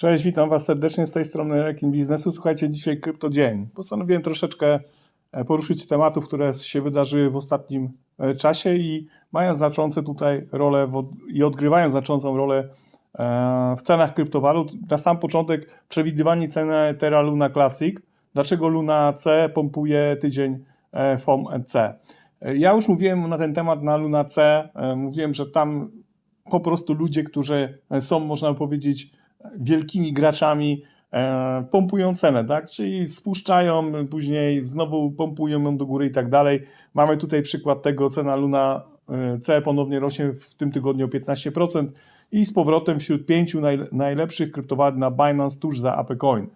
Cześć, witam Was serdecznie z tej strony Rekin Biznesu. Słuchajcie, dzisiaj Krypto Dzień. Postanowiłem troszeczkę e, poruszyć tematów, które się wydarzyły w ostatnim e, czasie i mają znaczące tutaj rolę i odgrywają znaczącą rolę e, w cenach kryptowalut. Na sam początek przewidywanie ceny Terra Luna Classic. Dlaczego Luna C pompuje tydzień FOM C? Ja już mówiłem na ten temat na Luna C. Mówiłem, że tam po prostu ludzie, którzy są, można powiedzieć, wielkimi graczami, e, pompują cenę, tak? Czyli spuszczają, później znowu pompują ją do góry i tak dalej. Mamy tutaj przykład tego, cena Luna e, C ponownie rośnie w tym tygodniu o 15% i z powrotem wśród pięciu naj, najlepszych kryptowalut na Binance tuż za ApeCoin.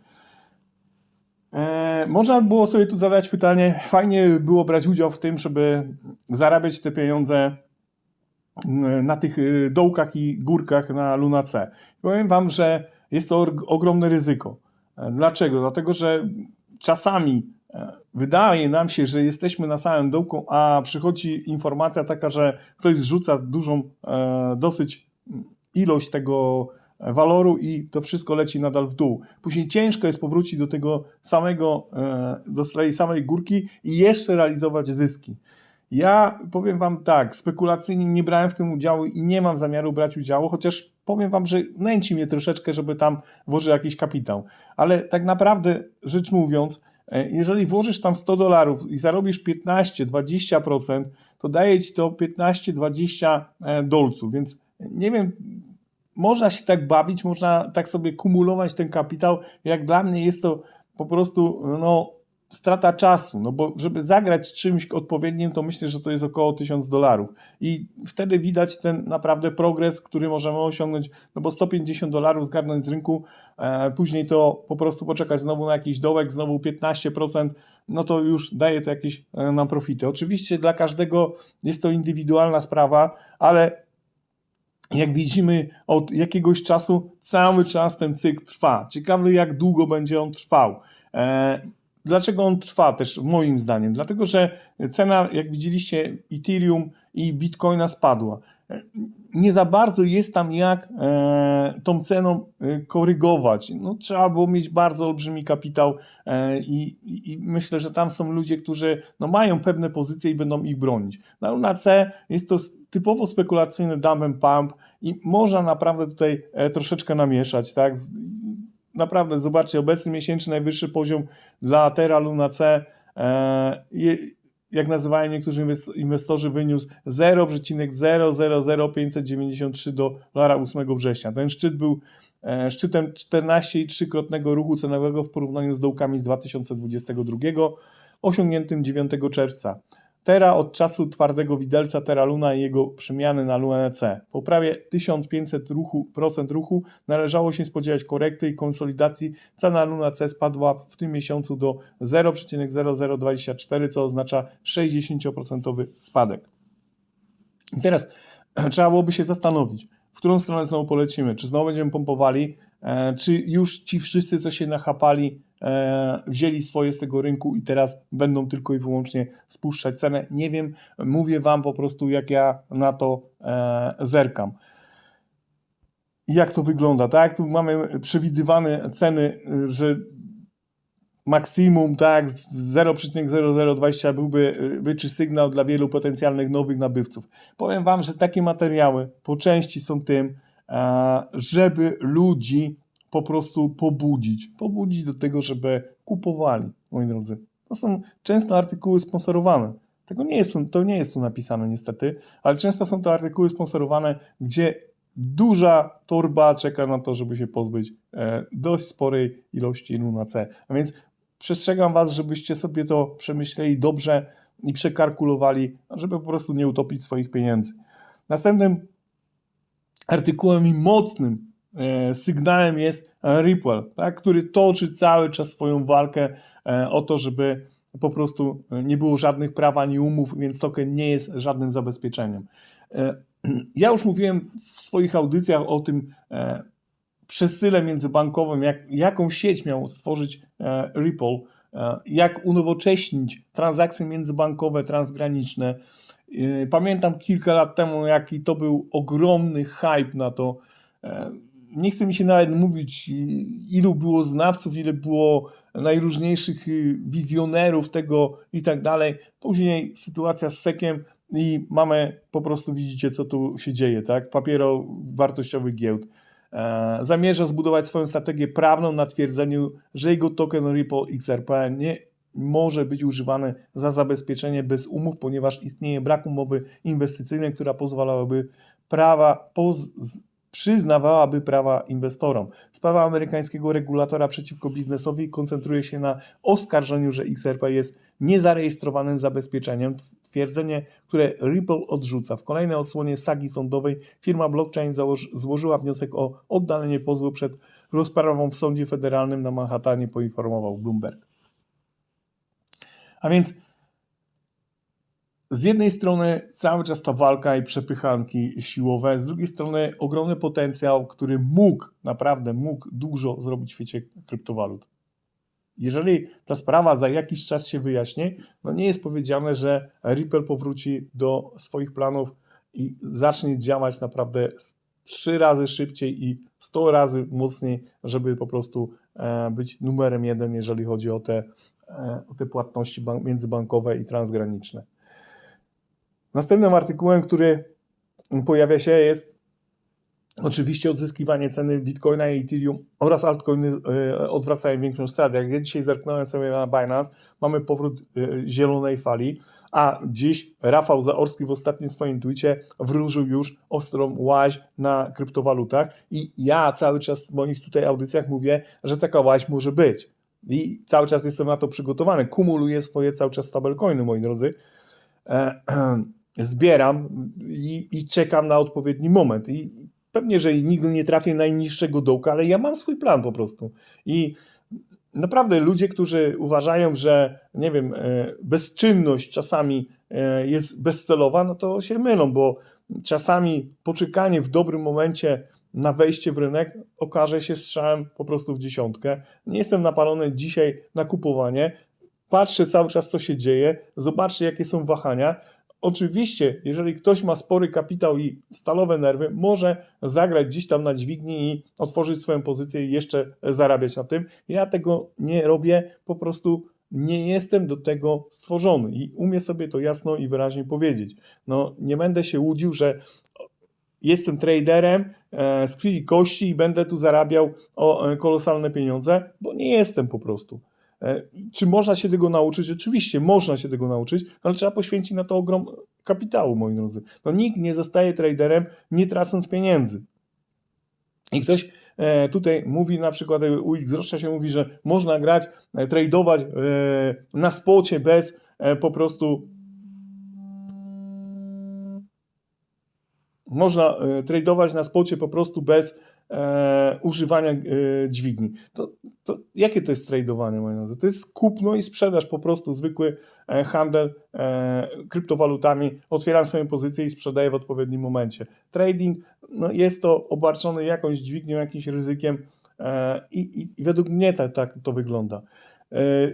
E, można było sobie tu zadać pytanie, fajnie było brać udział w tym, żeby zarabiać te pieniądze na tych y, dołkach i górkach na Luna C. Powiem Wam, że jest to ogromne ryzyko. E, Dlaczego? Dlatego, że czasami e, wydaje nam się, że jesteśmy na samym dołku, a przychodzi informacja taka, że ktoś zrzuca dużą e, dosyć ilość tego waloru i to wszystko leci nadal w dół. Później ciężko jest powrócić do tego samego, e, do tej samej górki i jeszcze realizować zyski. Ja powiem Wam tak, spekulacyjnie nie brałem w tym udziału i nie mam zamiaru brać udziału, chociaż powiem Wam, że nęci mnie troszeczkę, żeby tam włożyć jakiś kapitał. Ale tak naprawdę, rzecz mówiąc, e, jeżeli włożysz tam 100 dolarów i zarobisz 15-20%, to daje Ci to 15-20 e, dolców, więc nie wiem, można się tak bawić, można tak sobie kumulować ten kapitał. Jak dla mnie jest to po prostu no, strata czasu, no bo żeby zagrać czymś odpowiednim, to myślę, że to jest około 1000 dolarów. I wtedy widać ten naprawdę progres, który możemy osiągnąć, no bo 150 dolarów zgarnąć z rynku, e, później to po prostu poczekać znowu na jakiś dołek, znowu 15%, no to już daje to jakieś e, nam profity. Oczywiście dla każdego jest to indywidualna sprawa, ale jak widzimy, od jakiegoś czasu cały czas ten cykl trwa. Ciekawy, jak długo będzie on trwał. E, dlaczego on trwa też, moim zdaniem? Dlatego, że cena, jak widzieliście, Ethereum i Bitcoina spadła. Nie za bardzo jest tam jak e, tą ceną e, korygować. No, trzeba było mieć bardzo olbrzymi kapitał e, i, i, myślę, że tam są ludzie, którzy no, mają pewne pozycje i będą ich bronić. Luna C jest to typowo spekulacyjny dump and pump i można naprawdę tutaj e, troszeczkę namieszać, tak? Naprawdę, zobaczcie, obecny miesięczny najwyższy poziom dla Terra Luna C, e, jak nazywają niektórzy inwest- inwestorzy, wyniósł 0,000593 dolara 8 września. Ten szczyt był e, szczytem 14,3-krotnego ruchu cenowego w porównaniu z dołkami z 2022, osiągniętym 9 czerwca. Terra od czasu twardego widelca Terra Luna i jego przemiany na Lunę C. Po prawie 1500 ruchu, procent ruchu należało się spodziewać korekty i konsolidacji. Cena Luna C spadła w tym miesiącu do 0,0024, co oznacza 60% spadek. I teraz trzeba byłoby się zastanowić, w którą stronę znowu polecimy. Czy znowu będziemy pompowali, e, czy już ci wszyscy, co się nachapali, e, wzięli swoje z tego rynku i teraz będą tylko i wyłącznie spuszczać cenę. Nie wiem, mówię Wam po prostu, jak ja na to e, zerkam. Jak to wygląda, tak? Tu mamy przewidywane ceny, y, że maksimum, tak, z 0,0020 byłby y, byczy sygnał dla wielu potencjalnych nowych nabywców. Powiem Wam, że takie materiały po części są tym, żeby ludzi po prostu pobudzić. Pobudzić do tego, żeby kupowali, moi drodzy. To są często artykuły sponsorowane. Tego nie jest, to nie jest tu napisane niestety, ale często są to artykuły sponsorowane, gdzie duża torba czeka na to, żeby się pozbyć e, dość sporej ilości Luna C. A więc przestrzegam Was, żebyście sobie to przemyśleli dobrze i przekalkulowali, żeby po prostu nie utopić swoich pieniędzy. Następnym artykułem i mocnym e, sygnałem jest Ripple, tak, który toczy cały czas swoją walkę e, o to, żeby po prostu nie było żadnych praw ani umów, więc token nie jest żadnym zabezpieczeniem. E, ja już mówiłem w swoich audycjach o tym e, przesyle międzybankowym, jak, jaką sieć miał stworzyć e, Ripple, e, jak unowocześnić transakcje międzybankowe, transgraniczne. E, Pamiętam kilka lat temu, jaki to był ogromny hype na to. E, nie chce mi się nawet mówić, ilu było znawców, ile było najróżniejszych y, wizjonerów tego i tak dalej. Później sytuacja z sekiem i mamy po prostu, widzicie, co tu się dzieje, tak? Papiero wartościowych giełd. E, zamierza zbudować swoją strategię prawną na twierdzeniu, że jego token Ripple XRP nie może być używany za zabezpieczenie bez umów, ponieważ istnieje brak umowy inwestycyjnej, która pozwalałaby prawa, poz, przyznawałaby prawa inwestorom. Sprawa amerykańskiego regulatora przeciwko biznesowi koncentruje się na oskarżeniu, że XRP jest niezarejestrowanym zabezpieczeniem, twierdzenie, które Ripple odrzuca. W kolejnej odsłonie sagi sądowej firma blockchain złożyła wniosek o oddalenie pozwu przed rozprawą w sądzie federalnym na Manhattanie, poinformował Bloomberg. A więc z jednej strony cały czas ta walka i przepychanki siłowe, z drugiej strony ogromny potencjał, który mógł, naprawdę mógł dużo zrobić w świecie kryptowalut. Jeżeli ta sprawa za jakiś czas się wyjaśni, no nie jest powiedziane, że Ripple powróci do swoich planów i zacznie działać naprawdę trzy razy szybciej i 100 razy mocniej, żeby po prostu e, być numerem jeden, jeżeli chodzi o te, e, o te płatności bank, międzybankowe i transgraniczne. Następnym artykułem, który pojawia się, jest oczywiście odzyskiwanie ceny Bitcoina i Ethereum oraz altcoiny e, odwracają większą stratę. Jak ja dzisiaj zerknąłem sobie na Binance, mamy powrót e, zielonej fali, a dziś Rafał Zaorski w ostatnim swoim tweetie wróżył już ostrą łaź na kryptowalutach i ja cały czas w moich tutaj audycjach mówię, że taka łaź może być. I cały czas jestem na to przygotowany. Kumuluję swoje cały czas stablecoiny, moi drodzy. E, zbieram i, i czekam na odpowiedni moment. I pewnie, że nigdy nie trafię najniższego dołka, ale ja mam swój plan po prostu. I naprawdę ludzie, którzy uważają, że nie wiem, e, bezczynność czasami e, jest bezcelowa, no to się mylą, bo czasami poczekanie w dobrym momencie na wejście w rynek okaże się strzałem po prostu w dziesiątkę. Nie jestem napalony dzisiaj na kupowanie. Patrzę cały czas, co się dzieje, zobaczcie, jakie są wahania. Oczywiście, jeżeli ktoś ma spory kapitał i stalowe nerwy, może zagrać gdzieś tam na dźwigni i otworzyć swoją pozycję i jeszcze zarabiać na tym. Ja tego nie robię, po prostu nie jestem do tego stworzony i umiem sobie to jasno i wyraźnie powiedzieć. No, nie będę się łudził, że jestem traderem e, z krwi i kości i będę tu zarabiał o e, kolosalne pieniądze, bo nie jestem po prostu. E, Czy można się tego nauczyć? Oczywiście można się tego nauczyć, ale trzeba poświęcić na to ogrom kapitału, moi drodzy. No, nikt nie zostaje traderem, nie tracąc pieniędzy. I ktoś e, tutaj mówi, na przykład e, u X się mówi, że można grać, tradować na spocie bez po prostu można e, tradować na spocie po prostu bez e, używania e, dźwigni. To, to jakie to jest tradowanie, moi drodzy? To jest kupno i sprzedaż, po prostu zwykły e, handel e, kryptowalutami. Otwieram swoją pozycję i sprzedaję w odpowiednim momencie. Trading no, jest to obarczony jakąś dźwignią, jakimś ryzykiem e, i, i, i według mnie tak, tak to wygląda. E,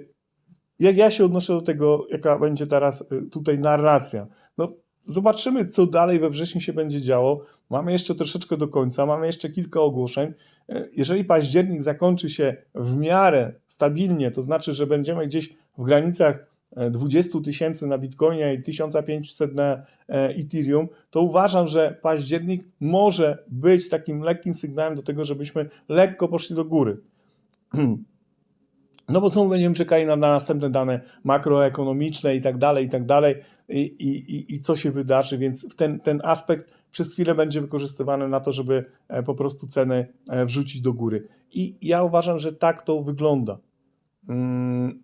jak ja się odnoszę do tego, jaka będzie teraz e, tutaj narracja? No, Zobaczymy, co dalej we wrześniu się będzie działo. Mamy jeszcze troszeczkę do końca, mamy jeszcze kilka ogłoszeń. E, Jeżeli październik zakończy się w miarę stabilnie, to znaczy, że będziemy gdzieś w granicach e, 20 tysięcy na Bitcoinie i 1500 na e, Ethereum, to uważam, że październik może być takim lekkim sygnałem do tego, żebyśmy lekko poszli do góry. No bo znowu będziemy czekali na, na następne dane makroekonomiczne i tak dalej, i tak dalej, i, i, i- co się wydarzy, więc ten, ten aspekt przez chwilę będzie wykorzystywany na to, żeby e, po prostu ceny e, wrzucić do góry. I ja uważam, że tak to wygląda. Mm.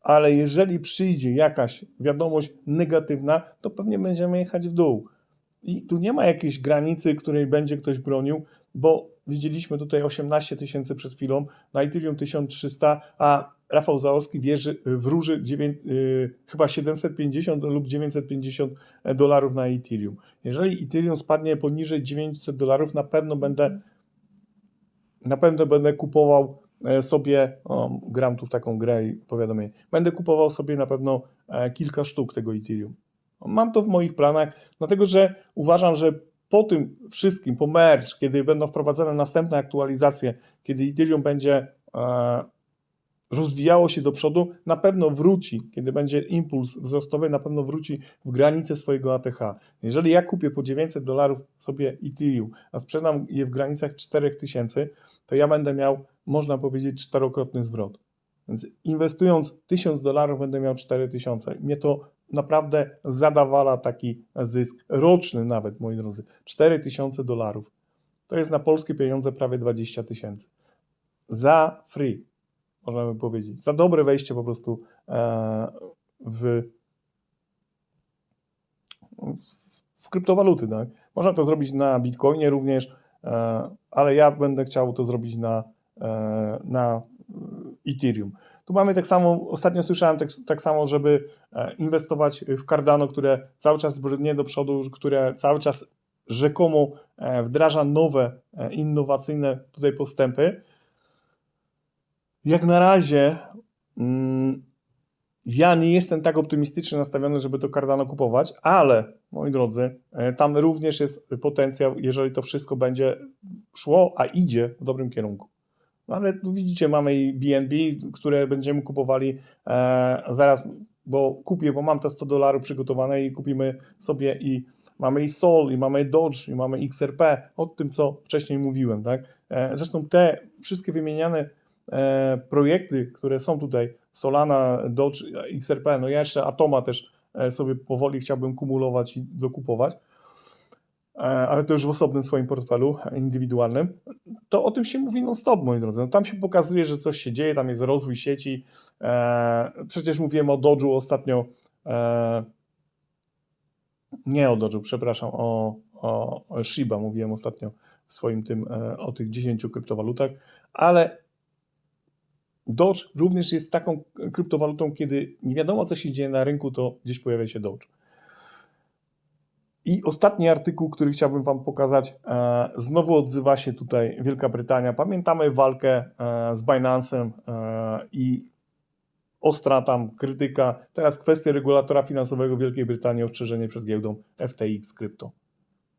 Ale jeżeli przyjdzie jakaś wiadomość negatywna, to pewnie będziemy jechać w dół. I tu nie ma jakiejś granicy, której będzie ktoś bronił, bo widzieliśmy tutaj 18 tysięcy przed chwilą, na Ethereum 1300, a Rafał Zaorski wierzy, wróży dziewię- y, chyba 750 lub 950 dolarów na Ethereum. Jeżeli Ethereum spadnie poniżej 900 dolarów, na pewno będę na pewno będę kupował e, sobie, o, gram tu w taką grę i powiadomienie, będę kupował sobie na pewno e, kilka sztuk tego Ethereum. Mam to w moich planach, dlatego że uważam, że po tym wszystkim, po merge, kiedy będą wprowadzane następne aktualizacje, kiedy Ethereum będzie e, rozwijało się do przodu, na pewno wróci, kiedy będzie impuls wzrostowy, na pewno wróci w granice swojego ATH. Jeżeli ja kupię po 900 dolarów sobie Ethereum, a sprzedam je w granicach 4000, to ja będę miał, można powiedzieć, czterokrotny zwrot. Więc inwestując 1000 dolarów będę miał 4000. Mnie to naprawdę zadawala taki zysk roczny nawet, moi drodzy. 4000 dolarów. To jest na polskie pieniądze prawie 20 tysięcy. Za free, można by powiedzieć. Za dobre wejście po prostu e, w, w kryptowaluty. Tak? Można to zrobić na Bitcoinie również, e, ale ja będę chciał to zrobić na, e, na Ethereum. Tu mamy tak samo, ostatnio słyszałem tak, tak samo, żeby e, inwestować w Cardano, które cały czas brnie do przodu, które cały czas rzekomo e, wdraża nowe, e, innowacyjne tutaj postępy. Jak na razie mm, ja nie jestem tak optymistycznie nastawiony, żeby to Cardano kupować, ale moi drodzy, tam również jest potencjał, jeżeli to wszystko będzie szło, a idzie w dobrym kierunku. Ale tu widzicie, mamy BNB, które będziemy kupowali e, zaraz, bo kupię, bo mam te 100 dolarów przygotowane i kupimy sobie i mamy i Sol, i mamy Dodge, i mamy XRP, o tym, co wcześniej mówiłem, tak? E, zresztą te wszystkie wymieniane e, projekty, które są tutaj, Solana, Dodge, XRP, no ja jeszcze Atoma też e, sobie powoli chciałbym kumulować i dokupować, ale to już w osobnym swoim portfelu indywidualnym, to o tym się mówi non-stop, moi drodzy. No, tam się pokazuje, że coś się dzieje, tam jest rozwój sieci. E, przecież mówiłem o Dodge'u ostatnio, e, nie o Dodge'u, przepraszam, o, o, o Shiba mówiłem ostatnio w swoim tym, e, o tych 10 kryptowalutach, ale Dodge również jest taką kryptowalutą, kiedy nie wiadomo, co się dzieje na rynku, to gdzieś pojawia się Dodge. I ostatni artykuł, który chciałbym Wam pokazać, e, znowu odzywa się tutaj Wielka Brytania. Pamiętamy walkę e, z Binance'em e, i ostra tam krytyka. Teraz kwestia regulatora finansowego Wielkiej Brytanii, ostrzeżenie przed giełdą FTX Krypto.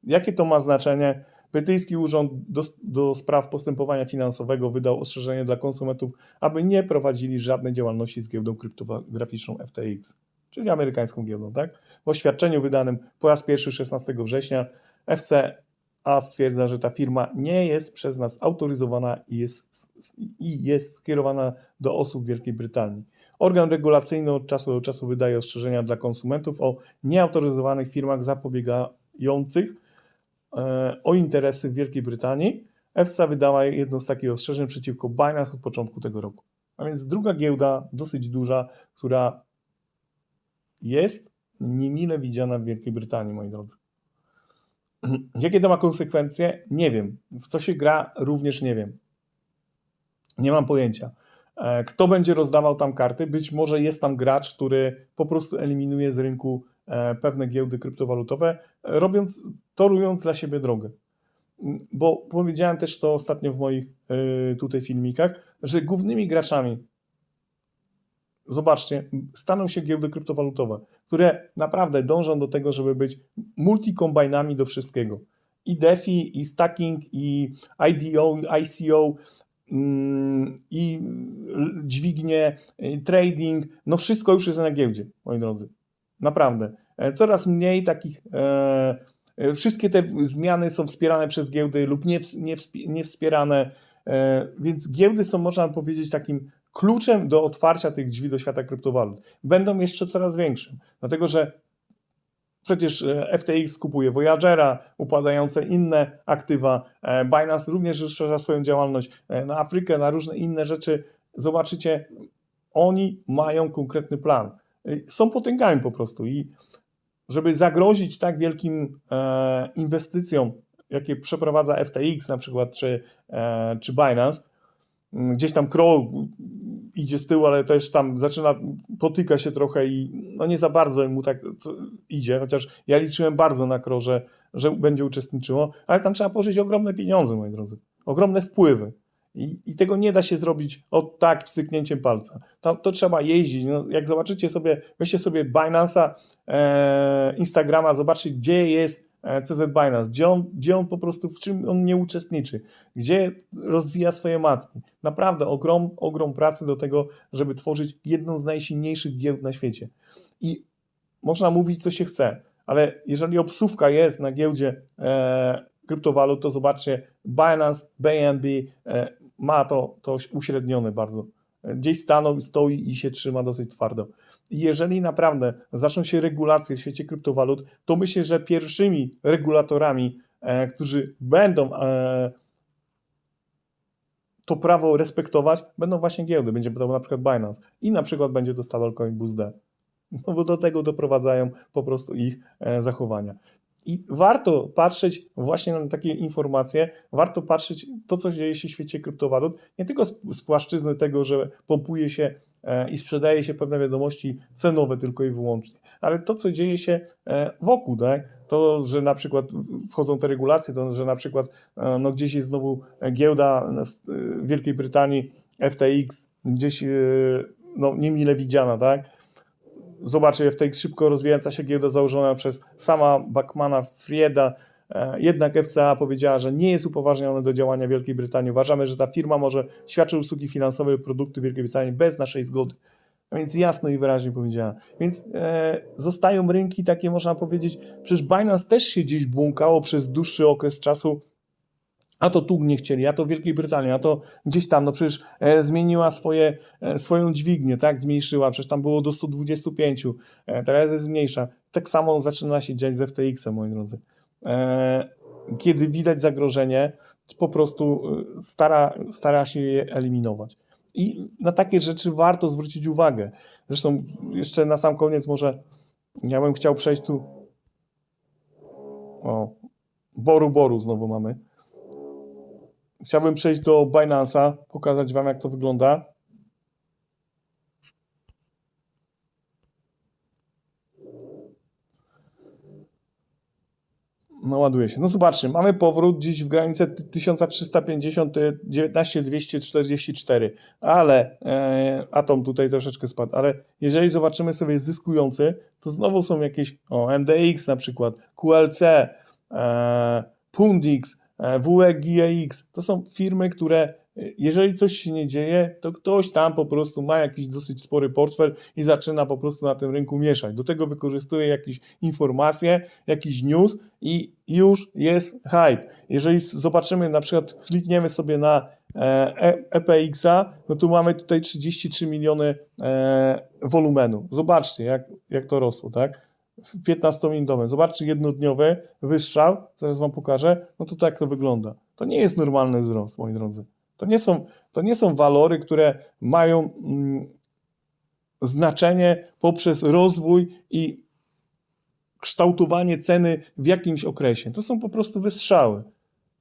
Jakie to ma znaczenie? Brytyjski Urząd do, do Spraw Postępowania Finansowego wydał ostrzeżenie dla konsumentów, aby nie prowadzili żadnej działalności z giełdą kryptograficzną FTX czyli amerykańską giełdą, tak? W oświadczeniu wydanym po raz pierwszy 16 września FCA stwierdza, że ta firma nie jest przez nas autoryzowana i jest, i jest skierowana do osób w Wielkiej Brytanii. Organ regulacyjny od czasu do czasu wydaje ostrzeżenia dla konsumentów o nieautoryzowanych firmach zapobiegających e, o interesy w Wielkiej Brytanii. FCA wydała jedno z takich ostrzeżeń przeciwko Binance od początku tego roku. A więc druga giełda, dosyć duża, która jest niemile widziana w Wielkiej Brytanii, moi drodzy. Jakie to ma konsekwencje? Nie wiem. W co się gra? Również nie wiem. Nie mam pojęcia. E, Kto będzie rozdawał tam karty? Być może jest tam gracz, który po prostu eliminuje z rynku e, pewne giełdy kryptowalutowe, robiąc, torując dla siebie drogę. Bo powiedziałem też to ostatnio w moich e, tutaj filmikach, że głównymi graczami zobaczcie, staną się giełdy kryptowalutowe, które naprawdę dążą do tego, żeby być multikombinami do wszystkiego. I DeFi, i stacking, i IDO, i ICO, mm, i dźwignie, i trading, no wszystko już jest na giełdzie, moi drodzy. Naprawdę. E, Coraz mniej takich. E, e, wszystkie te zmiany są wspierane przez giełdy lub nie, nie, nie wspierane, e, więc giełdy są, można powiedzieć, takim kluczem do otwarcia tych drzwi do świata kryptowalut. Będą jeszcze coraz większym, dlatego że przecież e, FTX kupuje Voyagera, układające inne aktywa, e, Binance również rozszerza swoją działalność e, na Afrykę, na różne inne rzeczy. Zobaczycie, oni mają konkretny plan. Są potęgami po prostu i żeby zagrozić tak wielkim inwestycjom, jakie przeprowadza FTX na przykład, czy, czy Binance, gdzieś tam Kroll idzie z tyłu, ale też tam zaczyna, potyka się trochę i no nie za bardzo mu tak idzie, chociaż ja liczyłem bardzo na Kroll, że, że będzie uczestniczyło, ale tam trzeba pożyć ogromne pieniądze, moi drodzy, ogromne wpływy. I, I tego nie da się zrobić od tak wstyknięciem palca. To, to trzeba jeździć. No, jak zobaczycie sobie, weźcie sobie Binance'a, e, Instagrama, zobaczcie, gdzie jest CZ Binance, gdzie on, gdzie on po prostu, w czym on nie uczestniczy, gdzie rozwija swoje macki. Naprawdę ogrom, ogrom pracy do tego, żeby tworzyć jedną z najsilniejszych giełd na świecie. I można mówić, co się chce, ale jeżeli obsówka jest na giełdzie e, kryptowalut, to zobaczcie, Binance, BNB e, ma to, to uśrednione bardzo. Gdzieś stanął, stoi i się trzyma dosyć twardo. Jeżeli naprawdę zaczną się regulacje w świecie kryptowalut, to myślę, że pierwszymi regulatorami, e, którzy będą e, to prawo respektować, będą właśnie giełdy. Będzie to na przykład Binance i na przykład będzie to stablecoin Boost D. No bo do tego doprowadzają po prostu ich e, zachowania. I warto patrzeć właśnie na takie informacje, warto patrzeć to, co dzieje się w świecie kryptowalut, nie tylko z, z płaszczyzny tego, że pompuje się e, i sprzedaje się pewne wiadomości cenowe tylko i wyłącznie, ale to, co dzieje się e, wokół, tak? to, że na przykład wchodzą te regulacje, to, że na przykład e, no, gdzieś jest znowu giełda w Wielkiej Brytanii, FTX, gdzieś no, niemile widziana, tak? Zobaczcie, FTX szybko rozwijająca się giełda założona przez sama Backmana Frieda. E, Jednak FCA powiedziała, że nie jest upoważniona do działania w Wielkiej Brytanii. Uważamy, że ta firma może świadczyć usługi finansowe lub produkty w Wielkiej Brytanii bez naszej zgody. Więc jasno i wyraźnie powiedziała. Więc e, zostają rynki takie, można powiedzieć, przecież Binance też się gdzieś błąkało przez dłuższy okres czasu a to tu nie chcieli, a to Wielkiej Brytanii, a to gdzieś tam, no przecież e, zmieniła swoje, e, swoją dźwignię, tak, zmniejszyła, przecież tam było do 125, e, teraz jest mniejsza. Tak samo zaczyna się dziać z FTX-em, moi drodzy. Kiedy widać zagrożenie, po prostu stara, stara się je eliminować. I na takie rzeczy warto zwrócić uwagę. Zresztą jeszcze na sam koniec może ja bym chciał przejść tu o, Boru Boru znowu mamy. Chciałbym przejść do Binance'a, pokazać Wam, jak to wygląda. No ładuje się. No zobaczcie, mamy powrót dziś w granicę 1350, 19244, ale e, atom tutaj troszeczkę spadł, ale jeżeli zobaczymy sobie zyskujący, to znowu są jakieś, o MDX na przykład, QLC, e, Pundix, E, WEGX, to są firmy, które e, jeżeli coś się nie dzieje, to ktoś tam po prostu ma jakiś dosyć spory portfel i zaczyna po prostu na tym rynku mieszać. Do tego wykorzystuje jakieś informacje, jakiś news i już jest hype. Jeżeli zobaczymy, na przykład klikniemy sobie na EPX-a, no to mamy tutaj 33 miliony e, wolumenu. Zobaczcie, jak, jak to rosło, tak? 15-minutowym. Zobaczcie, jednodniowy wystrzał, zaraz Wam pokażę, no to tak to wygląda. To nie jest normalny wzrost, moi drodzy. To nie są, to nie są walory, które mają mm, znaczenie poprzez rozwój i kształtowanie ceny w jakimś okresie. To są po prostu wystrzały.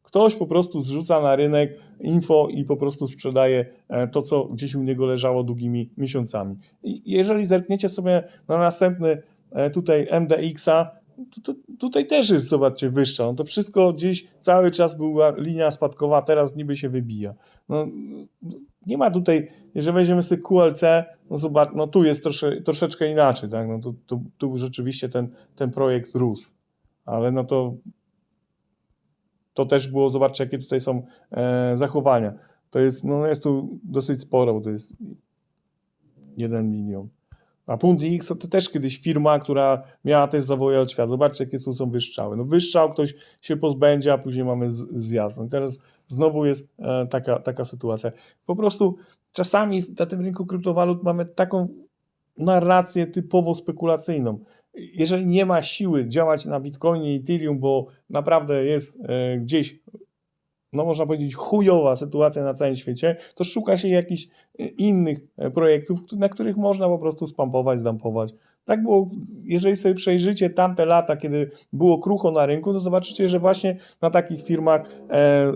Ktoś po prostu zrzuca na rynek info i po prostu sprzedaje e, to, co gdzieś u niego leżało długimi miesiącami. I jeżeli zerkniecie sobie na następny tutaj MDX-a, to, to, tutaj też jest, zobaczcie, wyższa. No to wszystko gdzieś cały czas była linia spadkowa, teraz niby się wybija. No, nie ma tutaj, jeżeli weźmiemy sobie QLC, no zobacz, no tu jest trosze, troszeczkę inaczej, tak? No tu, tu, tu rzeczywiście ten, ten projekt rósł, ale no to to też było, zobaczcie, jakie tutaj są e, zachowania. To jest, no jest tu dosyć sporo, bo to jest 1 milion. A Pundi to też kiedyś firma, która miała też zawojować świat. Zobaczcie, jakie tu są wystrzały. No wyszczał, ktoś się pozbędzie, a później mamy zjazd. No teraz znowu jest e, taka, taka sytuacja. Po prostu czasami na tym rynku kryptowalut mamy taką narrację typowo spekulacyjną. Jeżeli nie ma siły działać na Bitcoinie i Ethereum, bo naprawdę jest e, gdzieś no można powiedzieć, chujowa sytuacja na całym świecie, to szuka się jakichś e, innych e, projektów, na których można po prostu spampować, zdampować. Tak było, jeżeli sobie przejrzycie tamte lata, kiedy było krucho na rynku, to zobaczycie, że właśnie na takich firmach e,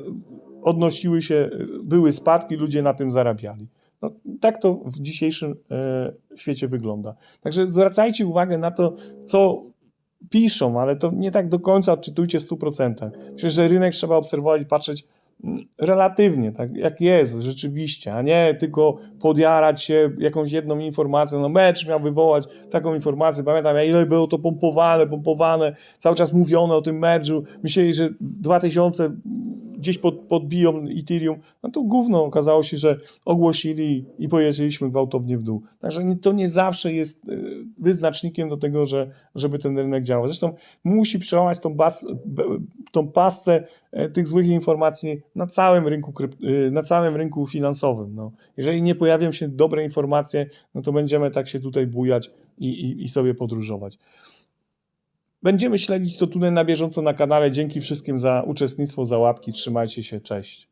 odnosiły się, były spadki, ludzie na tym zarabiali. No, tak to w dzisiejszym e, świecie wygląda. Także zwracajcie uwagę na to, co piszą, ale to nie tak do końca odczytujcie w 100%. Przecież że rynek trzeba obserwować i patrzeć mm, relatywnie, tak jak jest rzeczywiście, a nie tylko podjarać się jakąś jedną informacją. No mecz miał wywołać taką informację, pamiętam ja, ile było to pompowane, pompowane, cały czas mówiono o tym meczu, myśleli, że 2000 gdzieś pod, podbiją Ethereum, no to gówno okazało się, że ogłosili i pojeździliśmy gwałtownie w dół. Także to nie zawsze jest e, wyznacznikiem do tego, że, żeby ten rynek działał. Zresztą musi przełamać tą, bas, tą pasę e, tych złych informacji na całym rynku, e, na całym rynku finansowym. No. Jeżeli nie pojawią się dobre informacje, no to będziemy tak się tutaj bujać i, i, i sobie podróżować. Będziemy śledzić to tutaj na bieżąco na kanale. Dzięki wszystkim za uczestnictwo, za łapki. Trzymajcie się, cześć.